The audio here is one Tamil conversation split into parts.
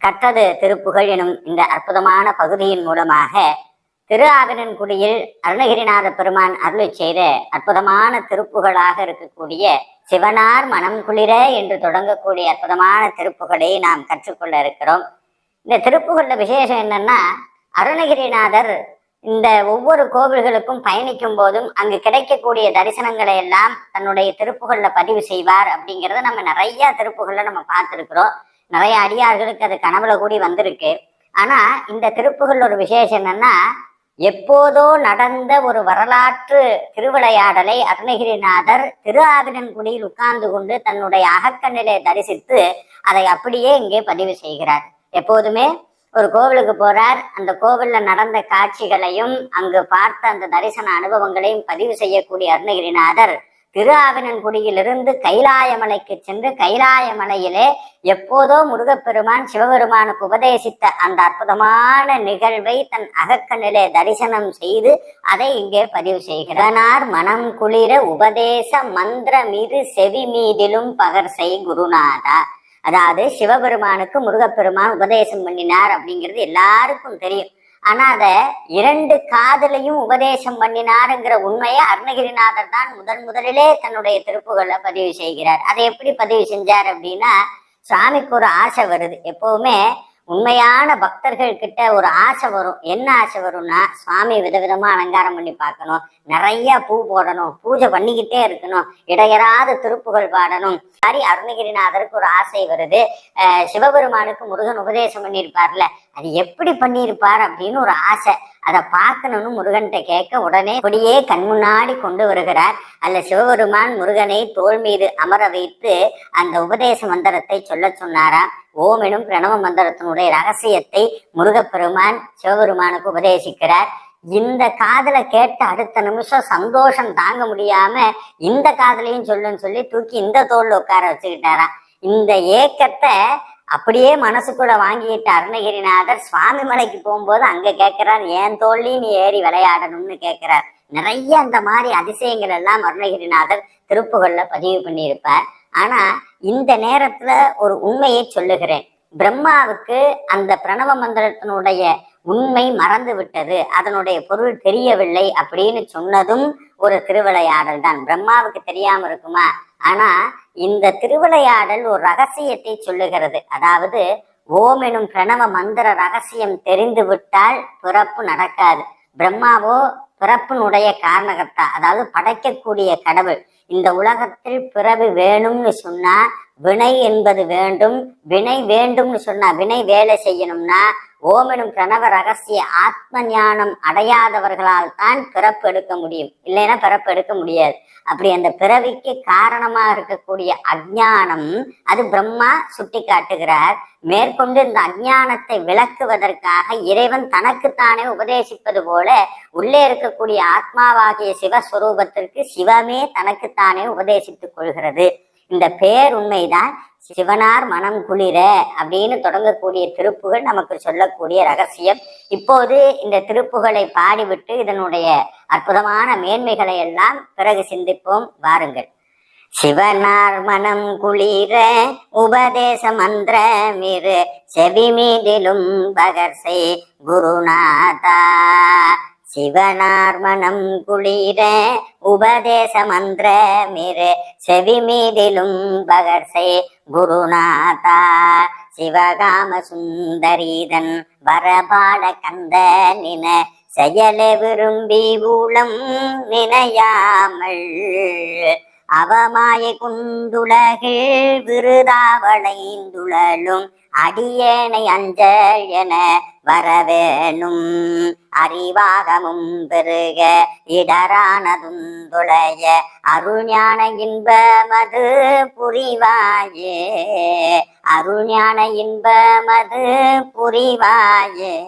கற்றது திருப்புகழ் எனும் இந்த அற்புதமான பகுதியின் மூலமாக திரு ஆவினன்குடியில் அருணகிரிநாத பெருமான் அருளை செய்த அற்புதமான திருப்புகளாக இருக்கக்கூடிய சிவனார் மனம் குளிர என்று தொடங்கக்கூடிய அற்புதமான திருப்புகளை நாம் கற்றுக்கொள்ள இருக்கிறோம். இந்த திருப்புகள்ல விசேஷம் என்னன்னா அருணகிரிநாதர் இந்த ஒவ்வொரு கோவில்களுக்கும் பயணிக்கும் போதும் அங்கு கிடைக்கக்கூடிய தரிசனங்களை எல்லாம் தன்னுடைய திருப்புகள்ல பதிவு செய்வார் அப்படிங்கிறத நம்ம நிறைய திருப்புகள்ல நம்ம பார்த்துருக்கிறோம். நிறைய அடியார்களுக்கு அது கனவுல கூடி வந்திருக்கு. ஆனா இந்த திருப்புகள் ஒரு விசேஷம் என்னன்னா எப்போதோ நடந்த ஒரு வரலாற்று திருவிளையாடலை அருணகிரிநாதர் திரு ஆவினன்குடியில் உட்கார்ந்து கொண்டு தன்னுடைய அகக்கண்ணிலே தரிசித்து அதை அப்படியே இங்கே பதிவு செய்கிறார். எப்போதுமே ஒரு கோவிலுக்கு போறார். அந்த கோவில்ல நடந்த காட்சிகளையும் அங்கு பார்த்த அந்த தரிசன அனுபவங்களையும் பதிவு செய்யக்கூடிய அருணகிரிநாதர் திரு ஆவினன்குடியிலிருந்து கைலாயமலைக்கு சென்று கைலாயமலையிலே எப்போதோ முருகப்பெருமான் சிவபெருமானுக்கு உபதேசித்த அந்த அற்புதமான நிகழ்வை தன் அகக்கண்ணிலே தரிசனம் செய்து அதை இங்கே பதிவு செய்கிறார். மனம் குளிர உபதேச மந்திர மீது செவி மீதிலும் பகர் செய் குருநாதா. அதாவது சிவபெருமானுக்கு முருகப்பெருமான் உபதேசம் பண்ணினார் அப்படிங்கிறது எல்லாருக்கும் தெரியும். ஆனா அத இரண்டு காதலையும் உபதேசம் பண்ணினாருங்கிற உண்மையை அருணகிரிநாதர் தான் முதன் முதலிலே தன்னுடைய திருப்புகளை பதிவு செய்கிறார். அதை எப்படி பதிவு செஞ்சார் அப்படின்னா சுவாமிக்கு ஒரு ஆசை வருது. எப்பவுமே உண்மையான பக்தர்கள் கிட்ட ஒரு ஆசை வரும். என்ன ஆசை வரும்னா சுவாமி விதவிதமா அலங்காரம் பண்ணி பார்க்கணும். நிறைய பூ போடணும். பூஜை பண்ணிக்கிட்டே இருக்கணும். இடையறாத திருப்புகள் பாடணும். மாதிரி அருணகிரிநாதருக்கு ஒரு ஆசை வருது. சிவபெருமானுக்கு முருகன் உபதேசம் பண்ணியிருப்பார்ல. அது எப்படி பண்ணியிருப்பார் அப்படின்னு ஒரு ஆசை. அதை பார்க்கணும்னு முருகன்கிட்ட கேட்க உடனே கொடியே கண் முன்னாடி கொண்டு வருகிறார். அல்ல சிவபெருமான் முருகனை தோள் மீது அமர வைத்து அந்த உபதேச மந்திரத்தை சொல்ல சொன்னாரா ஓம் எனும் பிரணவ மந்திரத்தினுடைய ரகசியத்தை முருகப்பெருமான் சிவபெருமானுக்கு உபதேசிக்கிறார். இந்த காதல கேட்ட அடுத்த நிமிஷம் சந்தோஷம் தாங்க முடியாம இந்த காதலையும் சொல்லுன்னு சொல்லி தூக்கி இந்த தோல்ல உட்கார வச்சுக்கிட்டாராம். இந்த ஏக்கத்தை அப்படியே மனசுக்குள்ள வாங்கிக்கிட்ட அருணகிரிநாதர் சுவாமி மலைக்கு போகும்போது அங்க கேட்கிறார் ஏன் தோல்லையும் நீ ஏறி விளையாடணும்னு கேட்கிறார் நிறைய அந்த மாதிரி அதிசயங்கள் எல்லாம் அருணகிரிநாதர் திருப்புகள்ல பதிவு பண்ணியிருப்பார். ஆனா இந்த நேரத்துல ஒரு உண்மையை சொல்லுகிறேன். பிரம்மாவுக்கு அந்த பிரணவ மந்திரத்தினுடைய உண்மை மறந்து விட்டது அதனுடைய பொருள் தெரியவில்லை அப்படின்னு சொன்னதும் ஒரு திருவிளையாடல் தான். பிரம்மாவுக்கு தெரியாம இருக்குமா? ஆனா இந்த திருவிளையாடல் ஒரு ரகசியத்தை சொல்லுகிறது. அதாவது ஓம் எனும் பிரணவ மந்திர ரகசியம் தெரிந்து விட்டால் பிறப்பு நடக்காது. பிரம்மாவோ பிறப்பினுடைய காரணகர்த்தா அதாவது படைக்கக்கூடிய கடவுள். இந்த உலகத்தில் பிறவி வேணும்னு சொன்னா வினை என்பது வேண்டும் வினை வேண்டும்னு சொன்னா வினை வேலை செய்யணும்னா ஓமெனும் பிரணவ ரகசிய ஆத்ம ஞானம் அடையாதவர்களால் தான் பிறப்பு எடுக்க முடியும். இல்லைன்னா பிறப்பு எடுக்க முடியாது. அப்படி அந்த பிறவிக்கு காரணமாக இருக்கக்கூடிய அஜானம் அது பிரம்மா சுட்டி காட்டுகிறார். மேற்கொண்டு இந்த அஜானத்தை விளக்குவதற்காக இறைவன் தனக்குத்தானே உபதேசிப்பது போல உள்ளே இருக்கக்கூடிய ஆத்மாவாகிய சிவஸ்வரூபத்திற்கு சிவமே தனக்குத்தானே உபதேசித்துக் கொள்கிறது. இந்த பேர் உண்மைதான். சிவனார் மனம் குளிர அப்படின்னு தொடங்கக்கூடிய திருப்புகள் நமக்கு சொல்லக்கூடிய ரகசியம். இப்போது இந்த திருப்புகளை பாடிவிட்டு இதனுடைய அற்புதமான மேன்மைகளை எல்லாம் பிறகு சிந்திப்போம். வாருங்கள். சிவனார் மனம் குளிர உபதேச மந்திரமிரு செவி மீதிலும் பகர்சை குருநாதா. சிவனார்மனம் குளிர உபதேச மந்திர மிரு செவி மீதிலும் பகர்சை குருநாதா. சிவகாம சுந்தரீதன் வரபாட கந்த நின செயல விரும்பி ஊழம் நினையாமல். அவமாய குண்டுலகில் விருதாவளைந்துழலும் அடியேனை அஞ்சல் என வரவேணும் அறிவாகமும் பெருக இடரானதும் துளைய. அருஞான இன்பமது புரிவாயே. அருஞான இன்பமது புரிவாயே.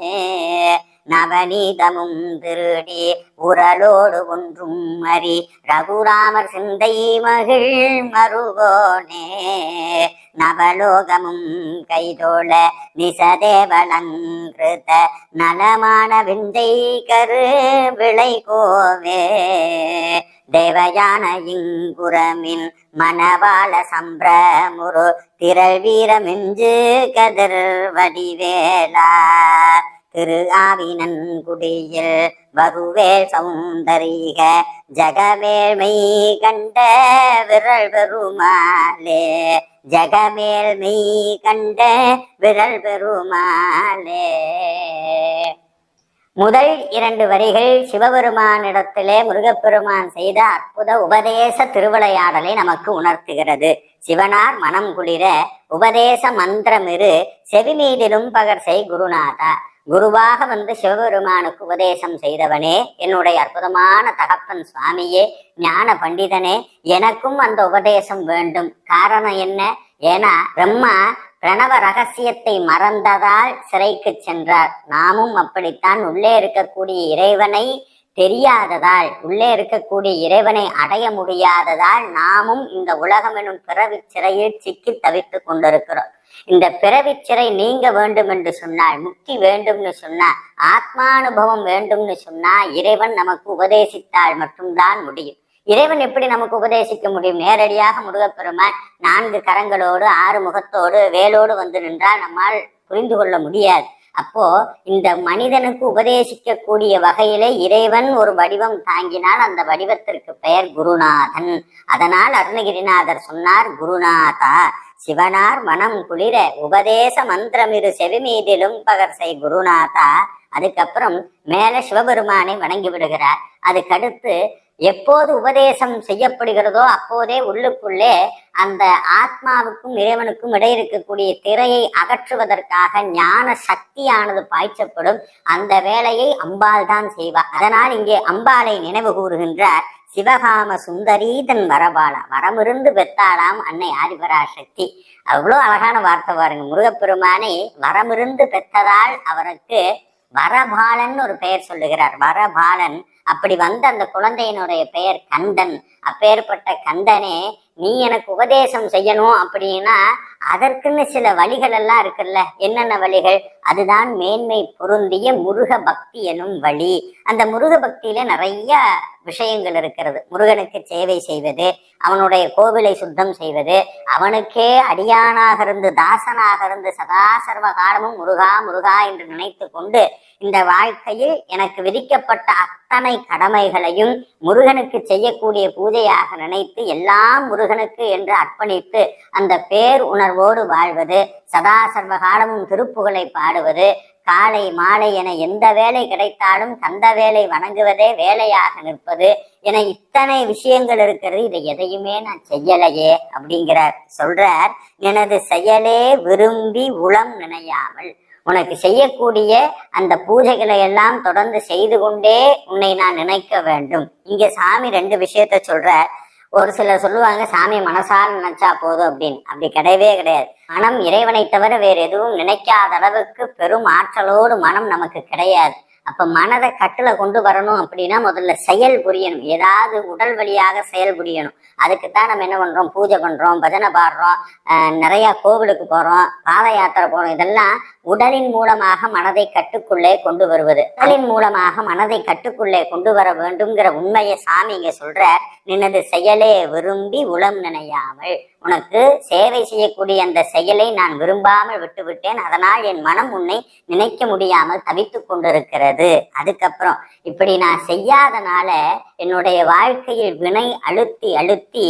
நவநீதமும் திருடி உரலோடு ஒன்றும் அறி. ரகுராமர் சிந்தை மகிழ் மருகோனே. நவலோகமும் கைதோழ நிசதேவலங்கிருத நலமான விந்தை கரு விளை கோவே. தேவயான இங்குரமின் மணவாள சம்பிரமுரு திரள் வீரமிஞ்சு கதிர் வடிவேலா. திரு ஆவினன்குடியில் வருவேல் சௌந்தரிக ஜகமேழ்மை கண்ட விரல் பெருமாளே. ஜகமேழ்மை கண்ட விரல் பெருமாளே. முதல் இரண்டு வரிகள் சிவபெருமானிடத்திலே முருகப்பெருமான் செய்த அற்புத உபதேச திருவிளையாடலை நமக்கு உணர்த்துகிறது. சிவனார் மனம் குளிர உபதேச மந்திரமிரு செவிமீதிலும் பகர்சை குருநாதா. குருவாக வந்து சிவபெருமானுக்கு உபதேசம் செய்தவனே என்னுடைய அற்புதமான தகப்பன் சுவாமியே ஞான பண்டிதனே எனக்கும் அந்த உபதேசம் வேண்டும். காரணம் என்ன? ஏன்னா பிரம்மா பிரணவ ரகசியத்தை மறந்ததால் சிறைக்கு சென்றார். நாமும் அப்படித்தான் உள்ளே இருக்கக்கூடிய இறைவனை தெரியாததால் உள்ளே இருக்கக்கூடிய இறைவனை அடைய முடியாததால் நாமும் இந்த உலகம் எனும் பிறவி சிறையில் சிக்கி தவித்துக் கொண்டிருக்கிறோம். இந்த பிறவி சிறை நீங்க வேண்டும் என்று சொன்னால் முக்தி வேண்டும்னு சொன்னா ஆத்மானுபவம் வேண்டும்னு சொன்னா இறைவன் நமக்கு உபதேசித்தால் மட்டும்தான் முடியும். இறைவன் எப்படி நமக்கு உபதேசிக்க முடியும்? நேரடியாக முருகப்பெருமான் நான்கு கரங்களோடு ஆறு முகத்தோடு வேலோடு வந்து நின்றால் நம்மால் புரிந்து கொள்ள முடியாது. அப்போ இந்த மனிதனுக்கு உபதேசிக்கக்கூடிய வகையிலே இறைவன் ஒரு வடிவம் தாங்கினால் அந்த வடிவத்திற்கு பெயர் குருநாதன். அதனால் அருணகிரிநாதர் சொன்னார் குருநாதா சிவனார் மனம் குளிர உபதேச மந்திரமிரு செவிமீதிலும் பகர் செய் குருநாதா. அதுக்கப்புறம் மேல சிவபெருமானை வணங்கி விடுகிறார். அதுக்கடுத்து எப்போது உபதேசம் செய்யப்படுகிறதோ அப்போதே உள்ளுக்குள்ளே அந்த ஆத்மாவுக்கும் இறைவனுக்கும் இடையே இருக்கக்கூடிய திரையை அகற்றுவதற்காக ஞான சக்தியானது பாய்ச்சப்படும் அந்த வேலையை அம்பாள் தான் செய்வார் அதனால் இங்கே அம்பாளை நினைவு கூறுகின்றார். சிவகாம சுந்தரீதன் வரபால வரமிருந்து பெத்தாளாம் அன்னை ஆதிபராசக்தி. அவ்வளோ அழகான வார்த்தை பாருங்க. முருகப்பெருமானை வரமிருந்து பெத்ததால் அவருக்கு வரபாலன் ஒரு பெயர் சொல்லுகிறார். வரபாலன் அப்படி வந்த அந்த குழந்தையினுடைய பெயர் கந்தன். அப்பேற்பட்ட கந்தனே நீ எனக்கு உபதேசம் செய்யணும் அப்படின்னா அதற்குன்னு சில வழிகள் எல்லாம் இருக்குல்ல. என்னென்ன வழிகள்? அதுதான் மேன்மை பொருந்திய முருக பக்தி எனும் வழி. அந்த முருக பக்தியில நிறைய விஷயங்கள் இருக்கிறது. முருகனுக்கு சேவை செய்வது அவனுடைய கோவிலை சுத்தம் செய்வது அவனுக்கே அடியானாக இருந்து தாசனாக இருந்து சதா சர்வ காலமும் முருகா முருகா என்று நினைத்து கொண்டு இந்த வாழ்க்கையில் எனக்கு விதிக்கப்பட்ட அத்தனை கடமைகளையும் முருகனுக்கு செய்யக்கூடிய பூஜையாக நினைத்து எல்லாம் முருகனுக்கு என்று அர்ப்பணித்து அந்த பேர் வாழ்வோடு வாழ்வது சதா சர்வ காலமும் திருப்புகழை பாடுவது காலை மாலை என எந்த வேலை கிடைத்தாலும் கந்த வேலை வணங்குவதே வேலையாக நிற்பது என இத்தனை விஷயங்கள் இருக்கிறது. இதை எதையுமே நான் செய்யலையே அப்படிங்கிறார். சொல்றார் எனது செயலே விரும்பி உளம் நினையாமல் உனக்கு செய்யக்கூடிய அந்த பூஜைகளை எல்லாம் தொடர்ந்து செய்து கொண்டே உன்னை நான் நினைக்க வேண்டும். இங்க சாமி ரெண்டு விஷயத்த சொல்றார். ஒரு சிலர் சொல்லுவாங்க சாமி மனசார நினைச்சா போதும் அப்படின்னு. அப்படி கிடையவே கிடையாது. மனம் இறைவனை தவிர வேற எதுவும் நினைக்காத அளவுக்கு பெரும் ஆற்றலோடு மனம் நமக்கு கிடையாது. அப்ப மனதை கட்டுல கொண்டு வரணும் அப்படின்னா முதல்ல செயல் புரியணும். ஏதாவது உடல் வழியாக செயல் புரியணும். அதுக்குத்தான் நம்ம என்ன பண்றோம்? பூஜை பண்றோம் பஜனை பாடுறோம் நிறைய கோவிலுக்கு போறோம் பாத யாத்திரை போறோம். இதெல்லாம் உடலின் மூலமாக மனதை கட்டுக்குள்ளே கொண்டு வருவது. உடலின் மூலமாக மனதை கட்டுக்குள்ளே கொண்டு வர வேண்டும்ங்கிற உண்மையை சாமி இங்க சொல்ற நினது செயலே விரும்பி உளம் நினையாமல். உனக்கு சேவை செய்யக்கூடிய அந்த செயலை நான் விரும்பாமல் விட்டுவிட்டேன். அதனால் என் மனம் உன்னை நினைக்க முடியாமல் தவித்துக் கொண்டிருக்கிறது. அதுக்கப்புறம் இப்படி நான் செய்யாதனால என்னுடைய வாழ்க்கையில் வினை அழுத்தி அழுத்தி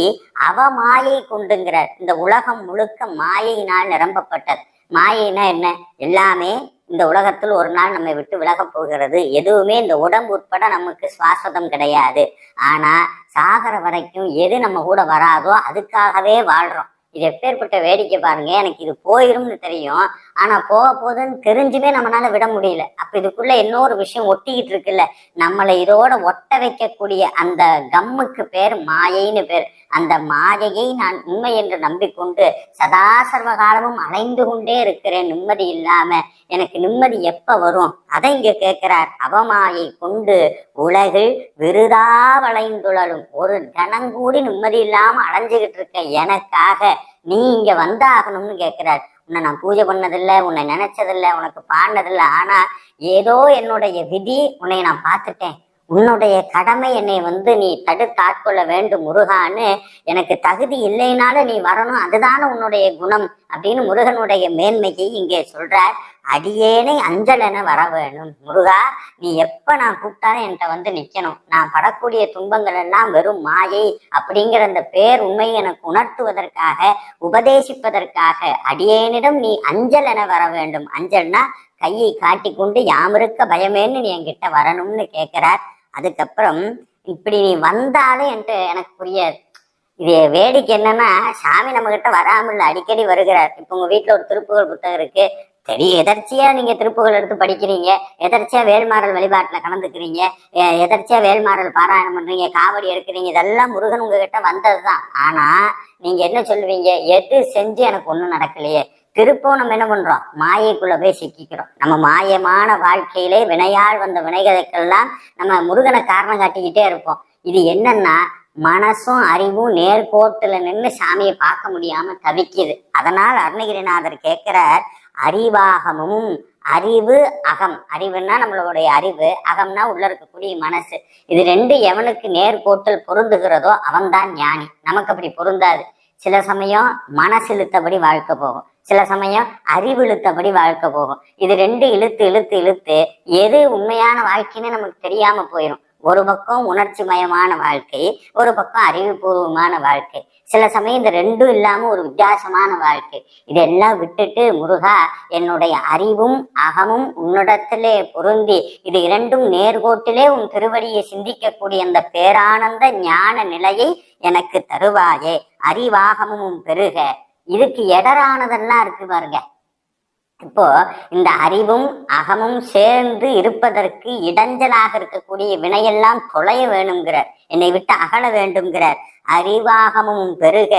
அவ மாயை கொண்டுங்கிறார். இந்த உலகம் முழுக்க மாயையினால் நிரம்பப்பட்டது. மாயினா என்ன? எல்லாமே இந்த உலகத்தில் ஒரு நாள் நம்மை விட்டு விலகப் போகிறது. எதுவுமே இந்த உடம்பு உட்பட நமக்கு சுவாசதம் கிடையாது. ஆனா சாகர வரைக்கும் எது நம்ம கூட வராதோ அதுக்காகவே வாழ்றோம். இது எப்பேற்பட்ட வேடிக்கை பாருங்க. எனக்கு இது போயிரும்னு தெரியும். ஆனா போக போகுதுன்னு தெரிஞ்சுமே நம்மளால விட முடியல. அப்ப இதுக்குள்ள இன்னொரு விஷயம் ஒட்டிக்கிட்டு இருக்குல்ல. நம்மளை இதோட ஒட்ட வைக்கக்கூடிய அந்த கம்முக்கு பேர் மாயைன்னு பேர். அந்த மாயையை நான் உண்மை என்று நம்பிக்கொண்டு சதா சர்வ காலமும் அலைந்து கொண்டே இருக்கிறேன். நிம்மதி இல்லாம எனக்கு நிம்மதி எப்ப வரும்? அதை இங்க கேட்கிறார். அவமாயை கொண்டு உலகில் விருதா வளைந்துழலும். ஒரு கணங்கூடி நிம்மதி இல்லாம அலைஞ்சுகிட்டு இருக்க எனக்காக நீ இங்க வந்தாகணும்னு கேட்கிறார். உன்னை நான் பூஜை பண்ணதில்லை உன்னை நினைச்சதில்லை உனக்கு பாடினதில்லை. ஆனா ஏதோ என்னுடைய விதி உன்னை நான் பார்த்துட்டேன். உன்னுடைய கடமை என்னை வந்து நீ தடுத்தாட்கொள்ள வேண்டும் முருகான்னு எனக்கு தகுதி இல்லைனாலும் நீ வரணும். அதுதானே உன்னுடைய குணம் அப்படின்னு முருகனுடைய மேன்மையை இங்கே சொல்றார். அடியேனை அஞ்சல் என வர வேணும் முருகா நீ எப்ப நான் கூப்பிட்டாலும் என்கிட்ட வந்து நிக்கணும். நான் படக்கூடிய துன்பங்கள் எல்லாம் வெறும் மாயை அப்படிங்கிற அந்த பேர் உண்மையை எனக்கு உணர்த்துவதற்காக உபதேசிப்பதற்காக அடியேனிடம் நீ அஞ்சல் என வர வேண்டும் அஞ்சல்னா கையை காட்டிக்கொண்டு யாமிருக்க பயமேன்னு நீ என்கிட்ட வரணும்னு கேட்கிறார். அதுக்கப்புறம் இப்படி நீ வந்தாலும் என்று எனக்கு புரியாது. இது வேடிக்கை என்னன்னா சாமி நம்ம கிட்ட வராமல் அடிக்கடி வருகிறார். இப்போ உங்க வீட்டுல ஒரு திருப்புகழ் புத்தகம் இருக்கு. சரி எதர்ச்சியா நீங்க திருப்புகள் எடுத்து படிக்கிறீங்க? எதர்ச்சியா வேல்மாறல் வழிபாட்டுல கலந்துக்கிறீங்க? எதர்ச்சியா வேல்மாறல் பாராயணம் பண்றீங்க? காவடி எடுக்கிறீங்க? இதெல்லாம் முருகன் உங்ககிட்ட வந்ததுதான். ஆனா நீங்க என்ன சொல்லுவீங்க? எது செஞ்சு எனக்கு ஒண்ணும் நடக்கலையே. திருப்பவும் நம்ம என்ன பண்றோம்? மாயைக்குள்ள போய் சிக்கிக்கிறோம். நம்ம மாயமான வாழ்க்கையிலே வினையால் வந்த வினைகளுக்கெல்லாம் நம்ம முருகனை காரணம் காட்டிக்கிட்டே இருப்போம். இது என்னன்னா மனசும் அறிவும் நேர்கோட்டுல நின்று சாமியை பார்க்க முடியாம தவிக்குது. அதனால் அருணகிரிநாதர் கேட்கிறார் அறிவாகமும் அறிவு அகம். அறிவுன்னா நம்மளுடைய அறிவு அகம்னா உள்ள இருக்கக்கூடிய மனசு. இது ரெண்டு எவனுக்கு நேர்கோட்டில் பொருந்துகிறதோ அவன்தான் ஞானி. நமக்கு அப்படி பொருந்தாது. சில சமயம் மனசு இழுத்தபடி வாழ்க்கை போகும். சில சமயம் அறிவு இழுத்தபடி வாழ்க்கை போகும். இது ரெண்டு இழுத்து இழுத்து இழுத்து எது உண்மையான வாழ்க்கைன்னு நமக்கு தெரியாம போயிடும் ஒரு பக்கம் உணர்ச்சி மயமான வாழ்க்கை ஒரு பக்கம் அறிவுபூர்வமான வாழ்க்கை. சில சமயம் இந்த ரெண்டும் இல்லாம ஒரு வித்தியாசமான வாழ்க்கை. இதெல்லாம் விட்டுட்டு முருகா என்னுடைய அறிவும் அகமும் உன்னிடத்திலே பொருந்தி இது இரண்டும் நேர்கோட்டிலே உன் திருவடியை சிந்திக்கக்கூடிய அந்த பேரானந்த ஞான நிலையை எனக்கு தருவாயே. அறிவாகமும் பெருக. இதுக்கு எடரானதெல்லாம் இருக்கு பாருங்க. இப்போ இந்த அறிவும் அகமும் சேர்ந்து இருப்பதற்கு இடைஞ்சலாக இருக்கக்கூடிய வினையெல்லாம் தொலைய வேணுங்கிறார் என்னை விட்டு அகல வேண்டும்ங்கிறார். அறிவாகமும் பெருக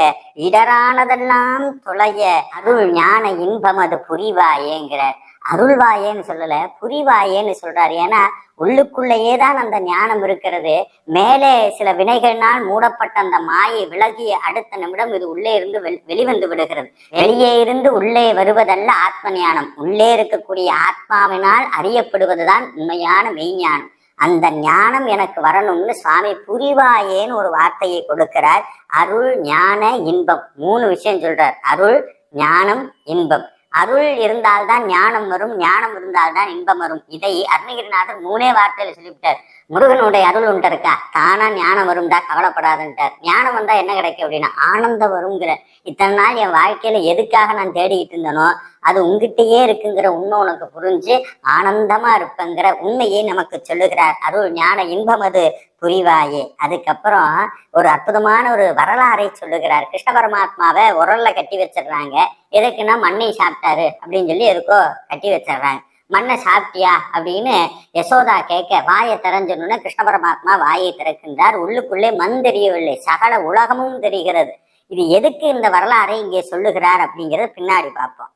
இடரானதெல்லாம் தொலைய அருள் ஞான இன்பம் அது புரிவாயேங்கிறார். அருள்வாயேன்னு சொல்லல புரிவாயேன்னு சொல்றாரு. ஏன்னா உள்ளுக்குள்ளேயே தான் அந்த ஞானம் இருக்கிறது. மேலே சில வினைகளினால் மூடப்பட்ட அந்த மாயை விலகிய அடுத்த நிமிடம் இது உள்ளே இருந்து வெளி- வெளிவந்து விடுகிறது. வெளியே இருந்து உள்ளே வருவதல்ல ஆத்ம ஞானம் உள்ளே இருக்கக்கூடிய ஆத்மாவினால் அறியப்படுவதுதான் உண்மையான மெய்ஞானம். அந்த ஞானம் எனக்கு வரணும்னு சுவாமி புரிவாயேன்னு ஒரு வார்த்தையை கொடுக்கிறார். அருள் ஞான இன்பம். மூணு விஷயம் சொல்றார். அருள் ஞானம் இன்பம். அருள் இருந்தால்தான் ஞானம் வரும் ஞானம் இருந்தால்தான் இன்பம் வரும். இதை அருணகிரிநாதர் மூணே வார்த்தையில சொல்லிவிட்டார். முருகனுடைய அருள் உண்டு இருக்கா தானா ஞானம் வரும்டா கவலைப்படாதுன்ட்டார். ஞானம் வந்தா என்ன கிடைக்கும் அப்படின்னா ஆனந்தம் வருங்கிற. இத்தனை நாள் என் வாழ்க்கையில எதுக்காக நான் தேடிக்கிட்டு இருந்தனோ அது உங்ககிட்டயே இருக்குங்கிற உண்மை உனக்கு புரிஞ்சு ஆனந்தமா இருப்பேங்கிற உண்மையை நமக்கு சொல்லுகிறார். அருள் ஞான இன்பம் அது. புரிவாயே. அதுக்கப்புறம் ஒரு அற்புதமான ஒரு வரலாறை சொல்லுகிறார். கிருஷ்ண பரமாத்மாவை உரல்ல கட்டி வச்சிடுறாங்க. எதுக்குன்னா மண்ணை சாப்பிட்டாரு அப்படின்னு சொல்லி எதுக்கோ கட்டி வச்சிடுறாங்க. மண்ணை சாப்பிட்டியா அப்படின்னு யசோதா கேட்க வாயை திறஞ்சணுன்னு கிருஷ்ண பரமாத்மா வாயை திறக்கின்றார். உள்ளுக்குள்ளே மண் தெரியவில்லை சகல உலகமும் தெரிகிறது. இது எதுக்கு இந்த வரலாறை இங்கே சொல்லுகிறார் அப்படிங்கிறத பின்னாடி பார்ப்போம்.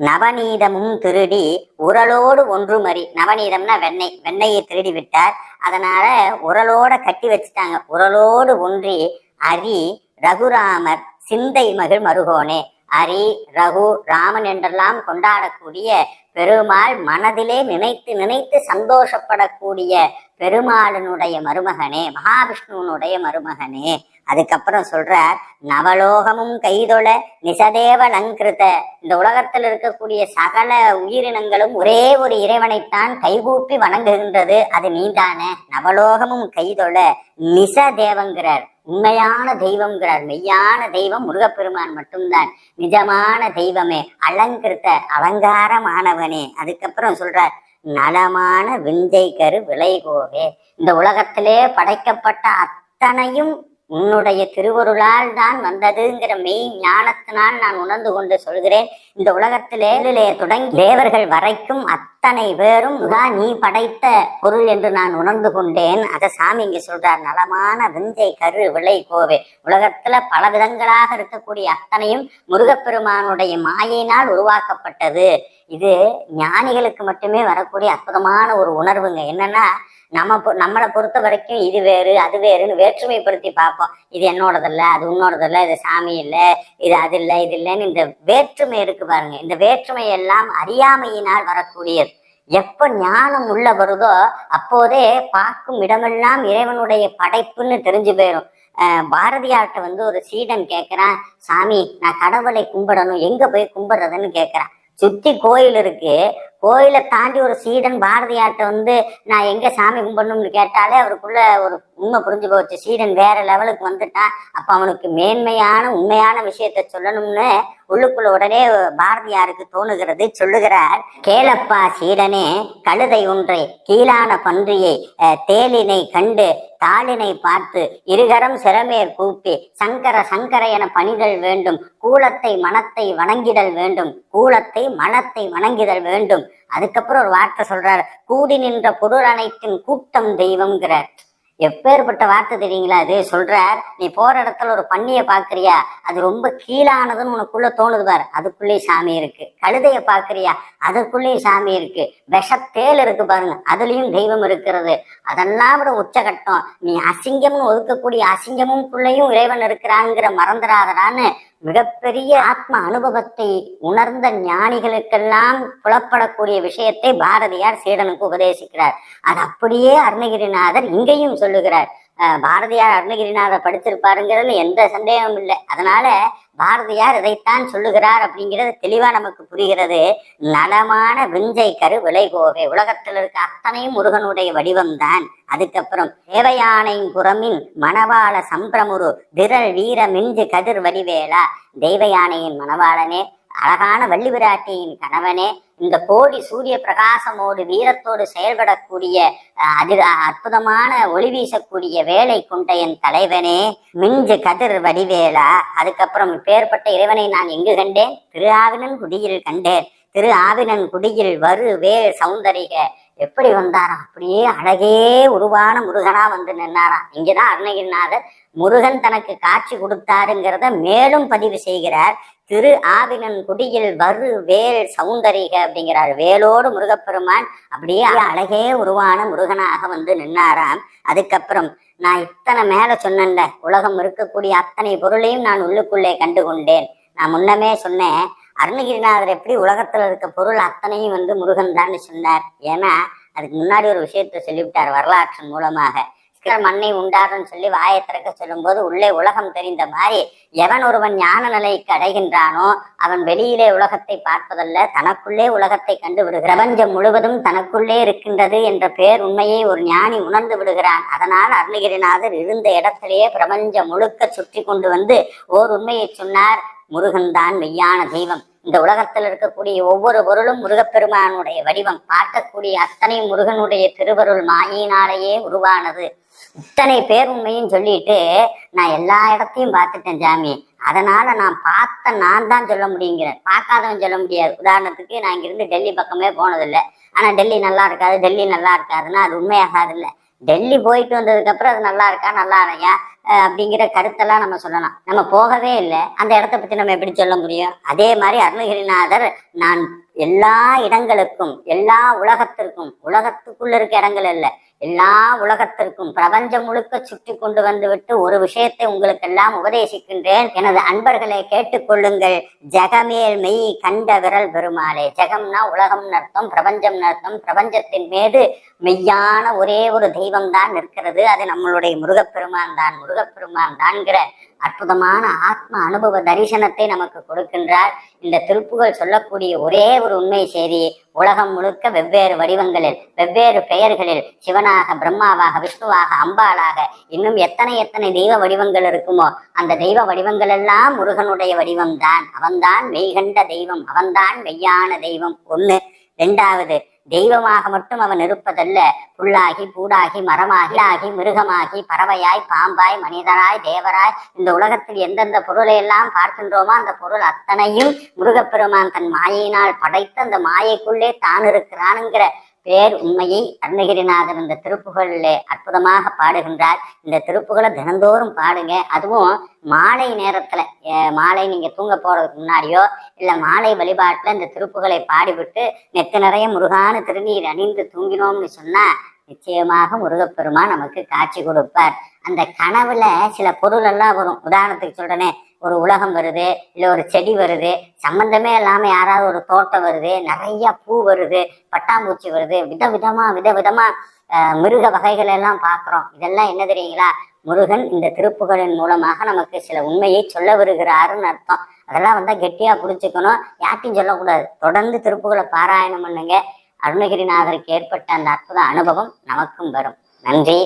நவநீதமும் திருடி உரலோடு ஒன்றுமறி. நவநீதம்னா வெண்ணெய். வெண்ணெயை திருடி விட்டார் அதனால உரலோட கட்டி வச்சுட்டாங்க. உரலோடு ஒன்றி அரி ரகுராமர் சிந்தை மகிழ் மருகோனே. அரி ரகு ராமன் என்றெல்லாம் கொண்டாடக்கூடிய பெருமாள் மனதிலே நினைத்து நினைத்து சந்தோஷப்படக்கூடிய பெருமாளனுடைய மருமகனே மகாவிஷ்ணுவனுடைய மருமகனே அதுக்கப்புறம் சொல்றார் நவலோகமும் கைதொழ நிசதேவ லங்கிருத இந்த உலகத்தில் இருக்கக்கூடிய சகல உயிரினங்களும் ஒரே ஒரு இறைவனைத்தான் கைகூப்பி வணங்குகின்றது. அது நீதானே. நவலோகமும் கைதொழ நிச தேவங்கிறார் உண்மையான தெய்வம்ங்கிறார். மெய்யான தெய்வம் முருகப்பெருமான் மட்டும்தான். நிஜமான தெய்வமே. அலங்கிருத்த அலங்காரமானவனே. அதுக்கப்புறம் சொல்றார் நலமான விஞ்சை கரு விளைகோவே. இந்த உலகத்திலே படைக்கப்பட்ட அத்தனையும் உன்னுடைய திருவருளால் தான் வந்ததுங்கிற மெய் ஞானத்தினால் நான் உணர்ந்து கொண்டு சொல்கிறேன். இந்த உலகத்திலே தொடங்கி தேவர்கள் வரைக்கும் அத்தனை பேரும் தான் நீ படைத்த பொருள் என்று நான் உணர்ந்து கொண்டேன். அதை சாமி இங்க சொல்றார் நலமான விஞ்சை கரு விளை கோவே. உலகத்துல பல விதங்களாக இருக்கக்கூடிய அத்தனையும் முருகப்பெருமானுடைய மாயினால் உருவாக்கப்பட்டது. இது ஞானிகளுக்கு மட்டுமே வரக்கூடிய அற்புதமான ஒரு உணர்வுங்க. என்னன்னா நம்ம நம்மளை பொறுத்த வரைக்கும் இது வேறு அது வேறுன்னு வேற்றுமைப்படுத்தி பார்ப்போம். இது என்னோடதில்ல அது உன்னோடதல்ல இது சாமி இல்லை இது அது இல்லை இது இல்லைன்னு இந்த வேற்றுமை இருக்கு பாருங்க. இந்த வேற்றுமை எல்லாம் அறியாமையினால் வரக்கூடியது. எப்ப ஞானம் உள்ள வருதோ அப்போதே பார்க்கும் இடமெல்லாம் இறைவனுடைய படைப்புன்னு தெரிஞ்சு போயிடும் பாரதியார்கிட்ட வந்து ஒரு சீடன் கேட்கிறான் சாமி நான் கடவுளை கும்பிடணும் எங்க போய் கும்பிடுறதுன்னு கேட்கிறான் சுத்தி கோயில் இருக்கு கோயிலை தாண்டி ஒரு சீடன் பாரதியார்கிட்ட வந்து நான் எங்க சாமி கும்பிடணும்னு கேட்டாலே அவருக்குள்ள ஒரு உண்மை புரிஞ்சு போச்சு. சீடன் வேற லெவலுக்கு வந்துட்டான். அப்ப அவனுக்கு மேன்மையான உண்மையான விஷயத்த சொல்லணும்னு உள்ளுக்குள்ள உடனே பாரதியாருக்கு தோணுகிறது. சொல்லுகிறார் கேளப்பா சீடனே கழுதை ஒன்றை கீழான பன்றியை தேலினை கண்டு தாளினை பார்த்து இருகரம் சிறமேர் கூப்பி சங்கர சங்கர என பணிதல் வேண்டும். கூலத்தை மனத்தை வணங்கிடல் வேண்டும். கூலத்தை மனத்தை வணங்கிடல் வேண்டும். அதுக்கப்புறம் ஒரு வார்த்தை சொல்றாரு கூடி நின்ற பொருள் அனைத்தின் கூட்டம் தெய்வம்ங்கிறார். எப்பேற்பட்ட வார்த்தை தெரியுங்களா? அது சொல்றார் நீ போற இடத்துல ஒரு பண்ணிய பாக்குறியா அது ரொம்ப கீழானதுன்னு உனக்குள்ள தோணுது பாரு. அதுக்குள்ளேயும் சாமி இருக்கு. கழுதைய பாக்குறியா அதுக்குள்ளேயும் சாமி இருக்கு. விஷத்தேல் இருக்கு பாருங்க. அதுலயும் தெய்வம் இருக்கிறது. அதெல்லாம் விட உச்சகட்டம். நீ அசிங்கம்னு ஒதுக்கக்கூடிய அசிங்கமும் பிள்ளையும் இறைவன் இருக்கிறாங்கிற மறந்துடாதடான்னு மிகப்பெரிய ஆத்ம அனுபவத்தை உணர்ந்த ஞானிகளுக்கெல்லாம் புலப்படக்கூடிய விஷயத்தை பாரதியார் சீடனுக்கு உபதேசிக்கிறார். அது அப்படியே அருணகிரிநாதர் இங்கேயும் சொல்லுகிறார். அஹ் பாரதியார் அருணகிரிநாதர் படிச்சிருப்பாருங்கிறதுல எந்த சந்தேகமும் இல்லை. அதனால பாரதியார் இதைத்தான் சொல்லுகிறார் அப்படிங்கிறது தெளிவா நமக்கு புரிகிறது. நலமான விஞ்சை கரு விளைகோவே உலகத்தில் இருக்க அத்தனையும் முருகனுடைய வடிவம்தான். அதுக்கப்புறம் தேவயானை புறமின் மணவாள சம்பிரமுரு திரள் வீர மிஞ்சு கதிர் வடிவேலா. தெய்வ யானையின் மணவாளனே அழகான வள்ளி விராட்டியின் கணவனே இந்த கோடி சூரிய பிரகாசமோடு வீரத்தோடு செயல்படக்கூடிய அதி அற்புதமான ஒளி வீசக்கூடிய வேலை கொண்ட என் தலைவனே மிஞ்சு கதிர் வடிவேலா. அதுக்கப்புறம் பேர்பட்ட இறைவனை நான் எங்கு கண்டேன்? திரு ஆவினன் குடியில் கண்டேன். திரு ஆவினன் குடியில் வரு வேல் சௌந்தரிக எப்படி வந்தாராம் அப்படியே அழகே உருவான முருகனா வந்து நின்னாராம் இங்கதான் அருணகிரிநாதர் முருகன் தனக்கு காட்சி கொடுத்தாருங்கிறத மேலும் பதிவு செய்கிறார். திரு ஆவினன் குடியில் வரு வேல் சௌந்தரிக அப்படிங்கிறார். வேலோடு முருகப்பெருமான் அப்படியே அழகே உருவான முருகனாக வந்து நின்னாராம். அதுக்கப்புறம் நான் இத்தனை மேல சொன்னேன்ல உலகம் இருக்கக்கூடிய அத்தனை பொருளையும் நான் உள்ளுக்குள்ளே கண்டு கொண்டேன் நான் முன்னமே சொன்னேன் அருணகிரிநாதர் எப்படி உலகத்துல இருக்க பொருள் அத்தனையும் வந்து முருகன் தான் சொன்னார். ஏன்னா அதுக்கு முன்னாடி ஒரு விஷயத்தை சொல்லிவிட்டார் வரலாற்றின் மூலமாக. சிக்கர் மண்ணை உண்டாருன்னு சொல்லி வாயை திறக்க சொல்லும்போது உள்ளே உலகம் தெரிந்த மாதிரி எவன் ஒருவன் ஞான நிலைக்கு அடைகின்றானோ அவன் வெளியிலே உலகத்தை பார்ப்பதல்ல தனக்குள்ளே உலகத்தை கண்டு விடுகிறான் பிரபஞ்சம் முழுவதும் தனக்குள்ளே இருக்கின்றது என்ற பேர் உண்மையை ஒரு ஞானி உணர்ந்து விடுகிறான். அதனால் அருணகிரிநாதர் இருந்த இடத்திலேயே பிரபஞ்சம் முழுக்க சுற்றி கொண்டு வந்து ஓர் உண்மையை சொன்னார் முருகன் தான் மெய்யான தெய்வம். இந்த உலகத்தில் இருக்கக்கூடிய ஒவ்வொரு பொருளும் முருகப்பெருமானுடைய வடிவம். பார்க்கக்கூடிய அத்தனை முருகனுடைய திருவருள் மாயினாலேயே உருவானது. இத்தனை பேர் உண்மையும் சொல்லிட்டு நான் எல்லா இடத்தையும் பார்த்துட்டேன் ஜாமி அதனால நான் பார்த்த நான் தான் சொல்ல முடியுங்கிறேன். பார்க்காதவன் சொல்ல முடியாது. உதாரணத்துக்கு நான் இங்கிருந்து டெல்லி பக்கமே போனதில்லை. ஆனா டெல்லி நல்லா இருக்காது டெல்லி நல்லா இருக்காதுன்னா அது உண்மையாகாது இல்லை. டெல்லி போயிட்டு வந்ததுக்கு அப்புறம் அது நல்லா இருக்கா நல்லா இல்லையா? அப்படிங்கிற கருத்தெல்லாம் நம்ம சொல்லலாம். நம்ம போகவே இல்லை. அந்த இடத்த பத்தி நம்ம எப்படி சொல்ல முடியும்? அதே மாதிரி அருணகிரிநாதர் நான் எல்லா இடங்களுக்கும் எல்லா உலகத்திற்கும் உலகத்துக்குள்ள இருக்க இடங்கள் இல்லை. எல்லா உலகத்திற்கும் பிரபஞ்சம் முழுக்க சுற்றி கொண்டு வந்துவிட்டு ஒரு விஷயத்தை உங்களுக்கெல்லாம் உபதேசிக்கின்றேன். எனது அன்பர்களை கேட்டுக்கொள்ளுங்கள். ஜெகமேல் மெய் கண்ட விரல் பெருமாளே. ஜெகம்னா உலகம் அர்த்தம் பிரபஞ்சம் அர்த்தம். பிரபஞ்சத்தின் மீது மெய்யான ஒரே ஒரு தெய்வம் தான் நிற்கிறது. அது நம்மளுடைய முருகப்பெருமான் தான். முருகப்பெருமான் தான்கிற அற்புதமான ஆத்ம அனுபவ தரிசனத்தை நமக்கு கொடுக்கின்றார். இந்த திருப்புகள் சொல்லக்கூடிய ஒரே ஒரு உண்மை செய்தி உலகம் முழுக்க வெவ்வேறு வடிவங்களில் வெவ்வேறு பெயர்களில் சிவனாக பிரம்மாவாக விஷ்ணுவாக அம்பாளாக இன்னும் எத்தனை எத்தனை தெய்வ வடிவங்கள் இருக்குமோ அந்த தெய்வ வடிவங்கள் எல்லாம் முருகனுடைய வடிவம்தான். அவன்தான் மெய்கண்ட தெய்வம் அவன்தான் மெய்யான தெய்வம். ஒண்ணு. ரெண்டாவது தெய்வமாக மட்டும் அவன் இருப்பதல்ல புல்லாகி பூடாகி மரமாகி ஆகி மிருகமாகி பறவையாய் பாம்பாய் மனிதராய் தேவராய் இந்த உலகத்தில் எந்தெந்த பொருளை எல்லாம் பார்க்கின்றோமோ அந்த பொருள் அத்தனையும் முருகப்பெருமான் தன் மாயினால் படைத்து அந்த மாயைக்குள்ளே தான் இருக்கிறானுங்கிற பேர் உண்மையை அருணகிரிநாதர் இந்த திருப்புகழில் அற்புதமாக பாடுகின்றார். இந்த திருப்புகளை தினந்தோறும் பாடுங்க. அதுவும் மாலை நேரத்துல மாலை நீங்க தூங்க போறதுக்கு முன்னாடியோ இல்ல மாலை வழிபாட்டுல இந்த திருப்புகளை பாடிவிட்டு நெத்து நிறைய முருகான திருநீர் அணிந்து தூங்கினோம்னு சொன்னா நிச்சயமாக முருகப்பெருமான் நமக்கு காட்சி கொடுப்பார். அந்த கனவுல சில பொருள் எல்லாம் வரும். உதாரணத்துக்கு சொல்றேனே ஒரு உலகம் வருது இல்லை ஒரு செடி வருது சம்பந்தமே இல்லாமல் யாராவது ஒரு தோட்டம் வருது நிறைய பூ வருது பட்டாம்பூச்சி வருது விதவிதமா விதவிதமா விதமாக மிருக வகைகள் எல்லாம் பார்க்குறோம் இதெல்லாம் என்ன தெரியுங்களா? முருகன் இந்த திருப்புகளின் மூலமாக நமக்கு சில உண்மையை சொல்ல வருகிறாருன்னு அர்த்தம். அதெல்லாம் வந்தால் கெட்டியாக புடிச்சுக்கணும் யார்ட்டையும் சொல்லக்கூடாது. தொடர்ந்து திருப்புகளை பாராயணம் பண்ணுங்க. அருணகிரிநாதருக்கு ஏற்பட்ட அந்த அற்புத அனுபவம் நமக்கும் வரும். நன்றி.